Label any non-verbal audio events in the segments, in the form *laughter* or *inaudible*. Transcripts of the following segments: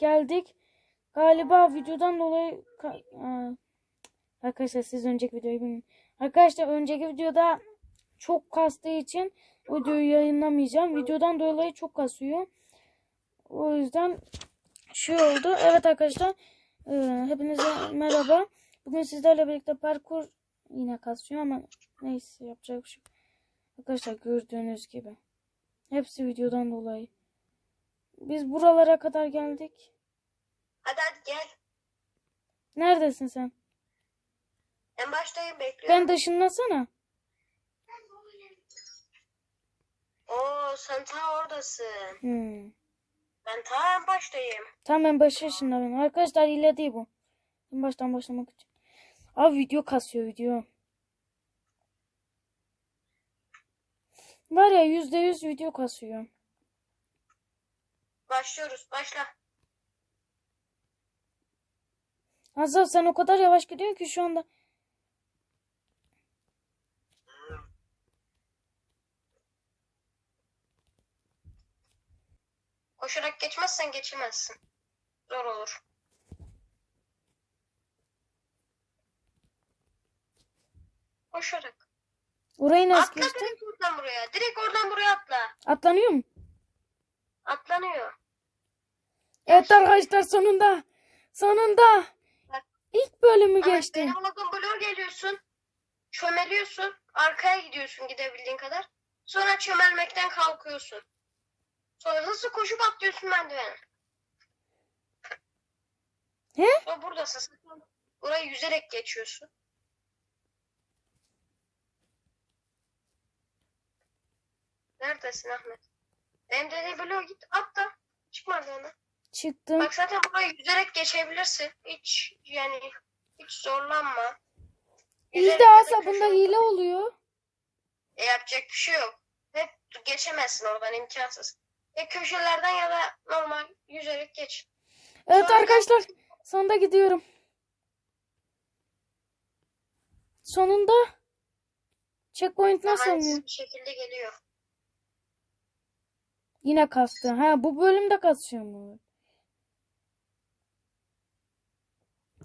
geldik. Galiba videodan dolayı Aa, arkadaşlar siz önceki videoyu bilmiyorum. Arkadaşlar önceki videoda çok kastığı için videoyu yayınlamayacağım. Videodan dolayı çok kasıyor. O yüzden şu oldu. Evet arkadaşlar e, hepinize merhaba. Bugün sizlerle birlikte parkur yine kasıyor ama neyse yapacak bir şey. Arkadaşlar gördüğünüz gibi. Hepsi videodan dolayı. Biz buralara kadar geldik. Hadi hadi gel. Neredesin sen? En baştayım bekliyorum. Ben dışındasana. Oo sen ta oradasın. Hmm. Ben ta en baştayım. Tamam ben başı yaşında ben. Arkadaşlar hile değil bu. En baştan başlamak için. Abi video kasıyor video. Var ya yüzde yüz video kasıyor. Başlıyoruz. Başla. Hazal sen o kadar yavaş gidiyorsun ki şu anda. Koşarak geçmezsen geçemezsin. Zor olur. Koşarak. Orayı nasıl Atla geçtin? direkt oradan buraya. Direkt oradan buraya atla. Atlanıyor mu? Atlanıyor. Evet arkadaşlar sonunda. Sonunda. İlk bölümü geçtim. benim olduğum bloğa geliyorsun. Çömeliyorsun. Arkaya gidiyorsun gidebildiğin kadar. Sonra çömelmekten kalkıyorsun. Sonra hızlı koşup atlıyorsun merdivene. He? Sonra buradasın. Sen yüzerek geçiyorsun. Neredesin Ahmet? Benim dediğim bloğa git atla. Çıktım. Bak zaten burayı yüzerek geçebilirsin. Hiç yani hiç zorlanma. İyi Yüzerek de ya da köşe- hile oluyor. E, yapacak bir şey yok. Hep geçemezsin oradan imkansız. Ya köşelerden ya da normal yüzerek geç. Evet Sonra arkadaşlar sonunda gidiyorum. Sonunda checkpoint nasıl oluyor? bir şekilde geliyor. Yine kastı. Ha bu bölümde kasıyor mu?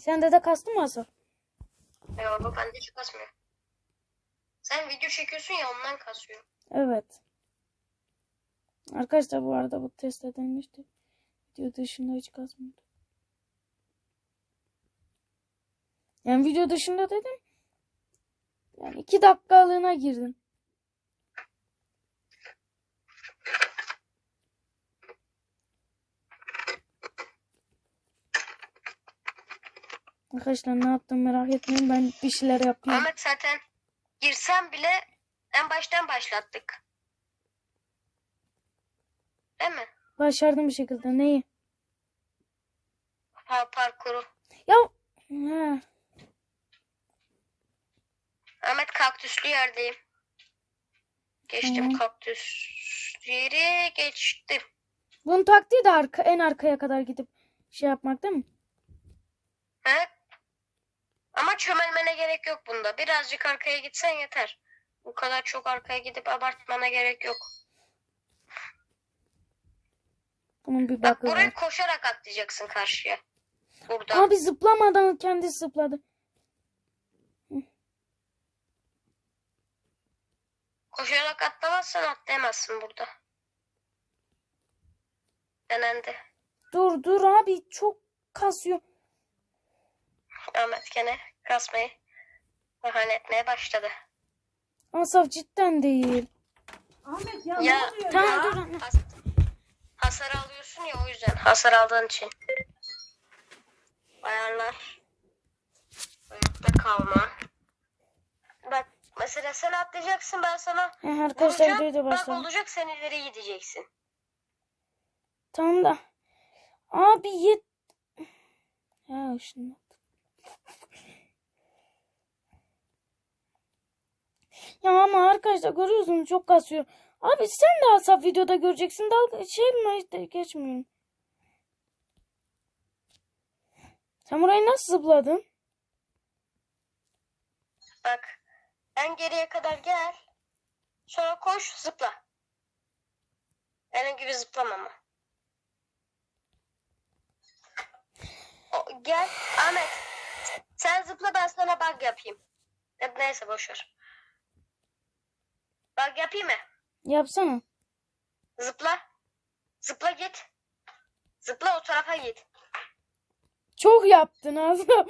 Sende de kastı mı Asaf? Yok bende hiç kasmıyor. Sen video çekiyorsun ya ondan kasıyor. Evet. Arkadaşlar bu arada bu test edilmişti. Video dışında hiç kasmadı. Yani video dışında dedim. Yani iki dakikalığına girdim. Arkadaşlar ne yaptım merak etmeyin ben bir şeyler yapıyorum. Ahmet zaten girsem bile en baştan başlattık. Değil mi? Başardım bir şekilde neyi? Pa parkuru. Ya ha. Ahmet kaktüslü yerdeyim. Geçtim Tamam. kaktüs yeri geçtim. Bunun taktiği de arka, en arkaya kadar gidip şey yapmak değil mi? Evet. Ama çömelmene gerek yok bunda. Birazcık arkaya gitsen yeter. Bu kadar çok arkaya gidip abartmana gerek yok. Bunun bir Bak bakı burayı var. koşarak atlayacaksın karşıya. Burada. Abi zıplamadan kendi zıpladı. Koşarak atlamazsan atlayamazsın burada. Denendi. Dur dur abi çok kasıyor. Ahmet gene kasmayı bahane etmeye başladı. Asaf cidden değil. Ahmet ya, Ya ne oluyor Tamam ya? dur anne. has- hasar alıyorsun ya o yüzden. Hasar aldığın için. Ayarlar. Ayakta kalma. Bak mesela sen atlayacaksın ben sana Eh, arkadaşlar da Bak olacak sen ileri gideceksin. Tamam da. Abi yet. Ya şunu. Ya ama arkadaşlar görüyorsunuz çok kasıyor. Abi sen de Asaf videoda göreceksin. Dalga şey mi geçmiyor. Sen burayı nasıl zıpladın? Bak en geriye kadar gel. Sonra koş zıpla. Benim gibi zıplamama. gel. Ahmet. Sen zıpla ben sana bug yapayım. Neyse boşver. Bug yapayım mı? Yapsana. Zıpla. Zıpla git. Zıpla o tarafa git. Çok yaptın Asaf.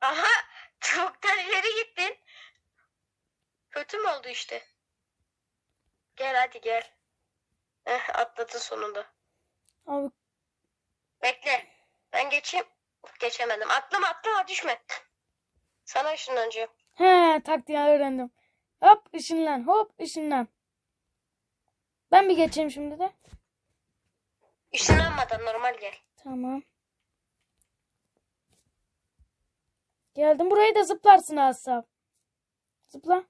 Aha çoktan ileri gittin. Kötü mü oldu işte? Gel hadi gel. Eh atladın sonunda. Abi Bekle. Ben geçeyim. Geçemedim. Atlama atlama düşme. Sana ışınlanacağım. he taktiği öğrendim. Hop ışınlan hop ışınlan. Ben bir geçeyim şimdi de. Işınlanmadan normal gel. Tamam. Geldim burayı da zıplarsın Asaf. Zıpla.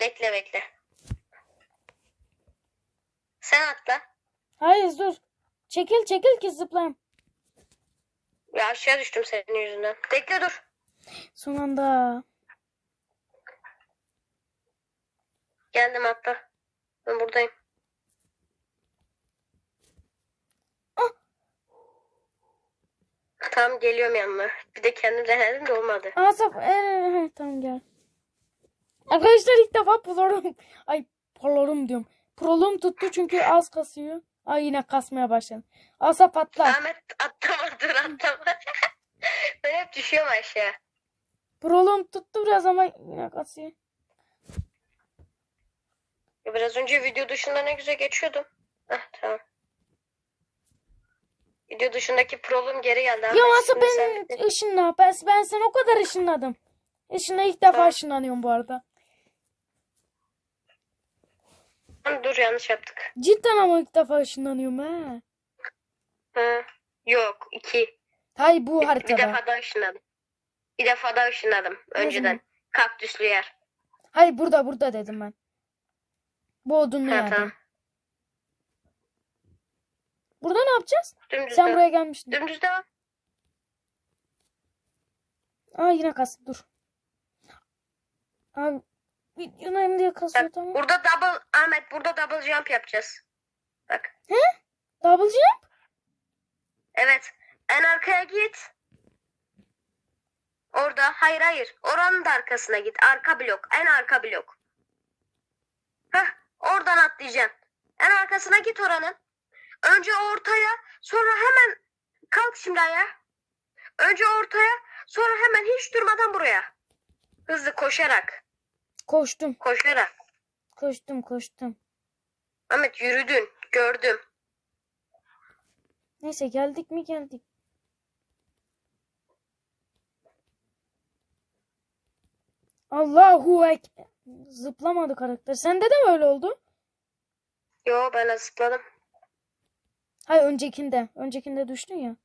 Bekle bekle. Sen atla. Hayır dur. Çekil çekil ki zıplayayım. Ya aşağı düştüm senin yüzünden. Bekle dur. Son anda. Geldim atla. Ben buradayım. Ah. Tamam geliyorum yanına. Bir de kendim denedim de olmadı. Asaf ee, he, tamam gel. Arkadaşlar ilk defa polorum. Ay polorum diyorum. Prolum tuttu çünkü az kasıyor. Ay yine kasmaya başladı. Asaf atla. Ahmet atlama dur atlama. *laughs* ben hep düşüyorum aşağı. Prolum tuttu biraz ama yine kasıyor. Ya Biraz önce video dışında ne güzel geçiyordum. Heh tamam. Video dışındaki problem geri geldi. Ya Ahmet, Asaf şimdi sen ben ışınla. Ben, ben seni o kadar ışınladım. Işınla ilk defa Tamam. ışınlanıyorum bu arada. Lan Dur yanlış yaptık. Cidden ama ilk defa ışınlanıyorum he. Hı. Yok iki. Hay bu Bir haritada. defa daha ışınladım. Bir defa daha ışınladım önceden. Kaktüslü yer. Hay burada burada dedim ben. Bu odunlu Ha, yerde. tamam. Burada ne yapacağız? Dümdüz Sen devam. buraya gelmiştin. Dümdüz devam. Aa yine kastı dur. Abi videonayım diye kasıyor Bak, tamam. burada double Ahmet burada double jump yapacağız. Bak. Double jump? Evet. En arkaya git. Orada. Hayır hayır. Oranın da arkasına git. Arka blok. En arka blok. Heh. Oradan atlayacaksın. En arkasına git oranın. Önce ortaya. Sonra hemen kalk şimdi ayağa. Önce ortaya. Sonra hemen hiç durmadan buraya. Hızlı koşarak. Koştum. Koşarak. Koştum koştum. Ahmet yürüdün. Gördüm. Neyse geldik mi geldik. Allahu Ekber. Zıplamadı karakter. Sende de mi öyle oldu? Yo ben zıpladım. Hayır öncekinde. Öncekinde düştün ya.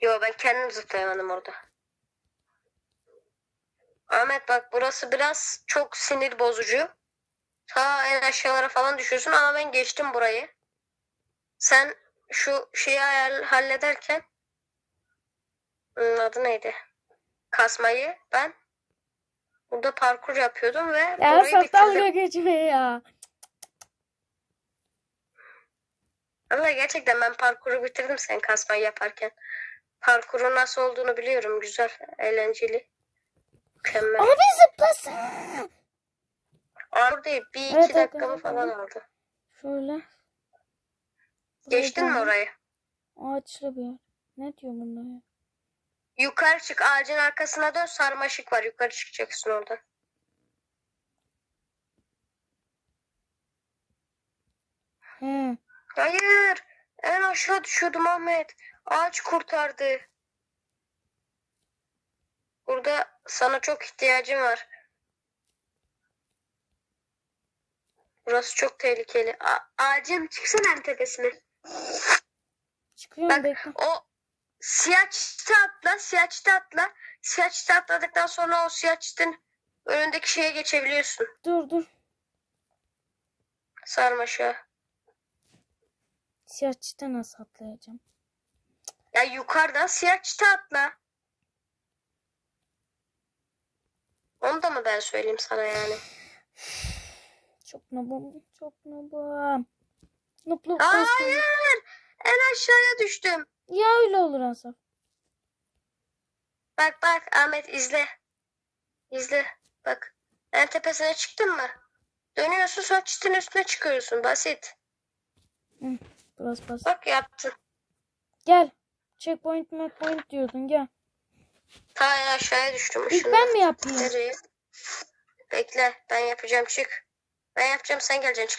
Yo ben kendim zıplayamadım orada. Ahmet bak burası biraz çok sinir bozucu. Ta en aşağılara falan düşüyorsun ama ben geçtim burayı. Sen şu şeyi ayar, hallederken hmm, adı neydi? Kasmayı ben burada parkur yapıyordum ve Ya orayı bitirdim. geçme ya. Ama gerçekten ben parkuru bitirdim sen kasmayı yaparken. Parkurun nasıl olduğunu biliyorum. Güzel, eğlenceli. Mükemmel. Abi zıplasın. Değil. Bir iki Evet, dakikamı evet, falan evet. aldı. Şöyle. Buraya Geçtin mi geldim. orayı? Ağaçlı bir yer. Ne diyor bunlar ya? Yukarı çık. Ağacın arkasına dön. Sarmaşık var. Yukarı çıkacaksın oradan. He. Hayır. En aşağı düşüyordum Ahmet. Ağaç kurtardı. Burada sana çok ihtiyacım var. Burası çok tehlikeli. A- ağacın çıksana en tepesine. Çıkıyorum Bak bekle. o siyah çite atla, siyah çite atla. Siyah çite atladıktan sonra o siyah çitin önündeki şeye geçebiliyorsun. Dur dur. Sarmaşa. Siyah çite nasıl atlayacağım? Ya yukarıdan siyah çite atla. Onu da mı ben söyleyeyim sana yani? *sighs* Çok nobum. Çok nobum. Nupluk kasım. Hayır. En aşağıya düştüm. Ya öyle olur Asaf. Bak bak Ahmet izle. İzle. Bak. En tepesine çıktın mı? Dönüyorsun sonra çitin üstüne çıkıyorsun. Basit. Bas bas. Bak yaptın. Gel. Checkpoint checkpoint diyordun gel. Ta aşağıya düştüm. İlk ben mi yapayım? Nereye? Bekle ben yapacağım çık. Ben yapacağım sen geleceksin çık